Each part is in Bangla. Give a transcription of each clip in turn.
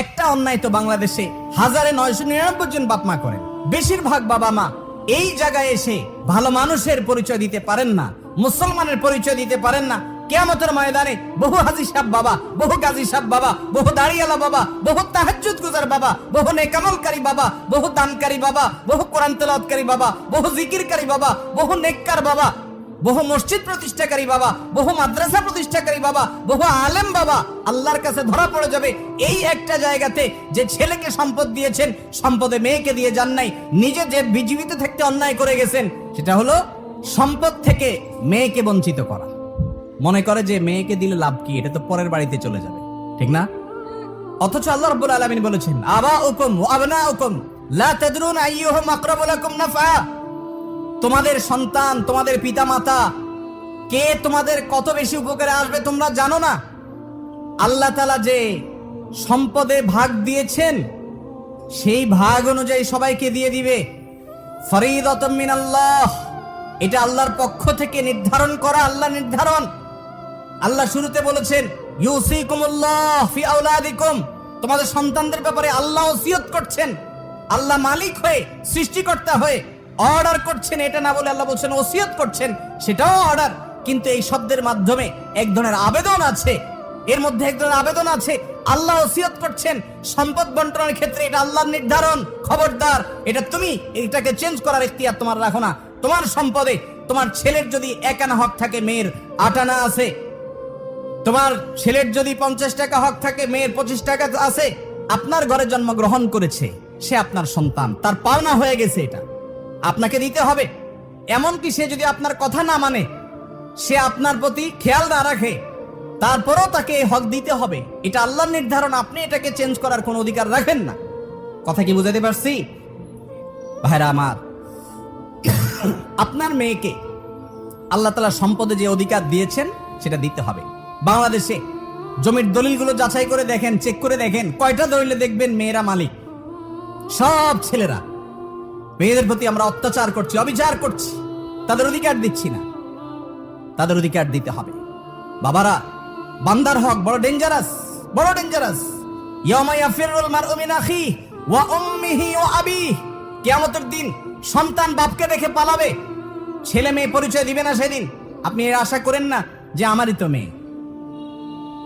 একটা অন্যায় তো বাংলাদেশে হাজারে নয়শো নিরানব্বই জন বাপ মা করেন। বেশিরভাগ বাবা মা এই জায়গায় এসে ভালো মানুষের পরিচয় দিতে পারেন না, মুসলমানের পরিচয় দিতে পারেন না। কেয়ামতের ময়দানে বহু হাজি সাহেব বাবা, বহু গাজী সাহেব বাবা, বহু দাঁড়িয়ালা বাবা, বহু তাহাজ্জুদ গুজার বাবা, বহু নেকামলকারী বাবা, বহু দানকারী বাবা, বহু কোরআন তেলাওয়াতকারী বাবা, বহু জিকিরকারী বাবা, বহু নেককার বাবা বহু মসজিদ প্রতিষ্ঠাকারী বাবা, বহু মাদ্রাসা প্রতিষ্ঠাকারী বাবা, বহু আলেম বাবা, আল্লাহর কাছে ধরা পড়ে যাবে এই একটা জায়গাতে যে ছেলেকে সম্পদ দিয়েছেন, সম্পদে মেয়েকে দিয়ে যান নাই, নিজে যে বিজীবিত থাকতে অন্যায় করে গেছেন, সেটা হলো সম্পদ থেকে মেয়েকে বঞ্চিত করা। মনে করে যে মেয়েকে দিলে লাভ কি, এটা তো পরের বাড়িতে চলে যাবে। ঠিক না? অথচ আল্লাহ রাব্বুল আলামিন বলেছেন আবা উকুম আবনা উকুম লা তাদরুন আইয়ুহুম আকরাবু লাকুম নাফা তোমাদের সন্তান, তোমাদের পিতামাতা, কে তোমাদের কত বেশি উপকারে আসবে তোমরা জানো না? আল্লাহ তালা যে সম্পদে ভাগ দিয়েছেন, সেই ভাগ অনুযায়ী সবাইকে দিয়ে দিবে। ফরিদত আল্লাহ এটা আল্লাহর পক্ষ থেকে নির্ধারণ করা আল্লাহ নির্ধারণ। আল্লাহ শুরুতে বলেছেন আউলাদিকুম তোমাদের সন্তানদের ব্যাপারে আল্লাহ করছেন। আল্লাহ মালিক হয়ে, সৃষ্টিকর্তা হয়ে অর্ডার করছেন, এটা না বলে আল্লাহ বলছেন, ওসিয়ত করছেন, সেটাও অর্ডার। কিন্তু এই শব্দের মাধ্যমে এক ধরনের আবেদন আছে। এর মধ্যে এক ধরনের আবেদন আছে। আল্লাহ ওসিয়ত করছেন, সম্পদ বন্টনের ক্ষেত্রে এটা আল্লাহর নির্ধারণ, খবরদার। এটা তুমি, এটাকে চেঞ্জ করার ইখতিয়ার তোমার রাখো না। তোমার সম্পদে তোমার ছেলের যদি এক আনা হক থাকে, মেয়ের আটানা আছে। তোমার ছেলের যদি পঞ্চাশ টাকা হক থাকে, মেয়ের পঁচিশ টাকা আছে। আপনার ঘরে জন্মগ্রহণ করেছে, সে আপনার সন্তান। তার পাওনা হয়ে গেছে এটা। আপনাকে দিতে হবে। এমনকি সে যদি আপনার কথা না মানে সে আপনার প্রতি খেয়াল না রাখে, তারপরও তাকে এই হক দিতে হবে। এটা আল্লাহর নির্ধারণ, আপনি এটাকে চেঞ্জ করার কোনো অধিকার রাখেন না। কথা কি বুঝাতে পারছি? ভাইরা আমার, আপনার মেয়েকে আল্লাহ তালা সম্পদে যে অধিকার দিয়েছেন, সেটা দিতে হবে। বাংলাদেশে জমির দলিলগুলো যাচাই করে দেখেন চেক করে দেখেন, কয়টা দলিলে দেখবেন মেয়েরা মালিক? সব ছেলেরা। মেয়েদের প্রতি আমরা অত্যাচার করছি, অবিচার করছি। তাদের অধিকার দিচ্ছি না। তাদের অধিকার দিতে হবে। বাবারা, বান্দার হক বড় ডেঞ্জারাস বড় ডেঞ্জারাস কিয়ামতের দিন সন্তান বাপকে দেখে পালাবে। ছেলে মেয়ে পরিচয় দিবে না সেদিন। আপনি এর আশা করেন না যে আমারই তো মেয়ে।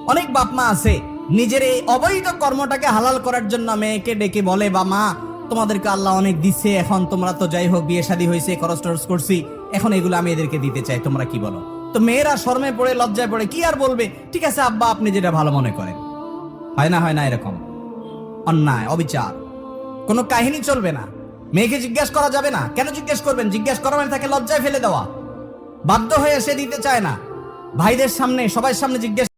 অনেক বাপ মা আছে, নিজের এই অবৈধ কর্মটাকে হালাল করার জন্য মেয়েকে ডেকে বলে বা মা তোমাদেরকে আল্লাহ অনেক দিচ্ছে এখন তোমরা তো যাই হোক বিয়ে শাদী হয়েছে, খরচ টরচ করছি, এখন এগুলো আমি এদেরকে দিতে চাই, তোমরা কি বলো? তো মেয়েরা শর্মে পড়ে, লজ্জায় পড়ে, কি আর বলবে? ঠিক আছে আব্বা, আপনি যেটা ভালো মনে করেন। হয় না হয় না এরকম? অন্যায়, অবিচার। কোনো কাহিনী চলবে না। মেয়েকে জিজ্ঞাসা করা যাবে না। কেন জিজ্ঞেস করবেন? জিজ্ঞাসা করা মানে তাকে লজ্জায় ফেলে দেওয়া। বাধ্য হয়ে সে দিতে চায় না। ভাইদের সামনে সবাই সামনে জিজ্ঞেস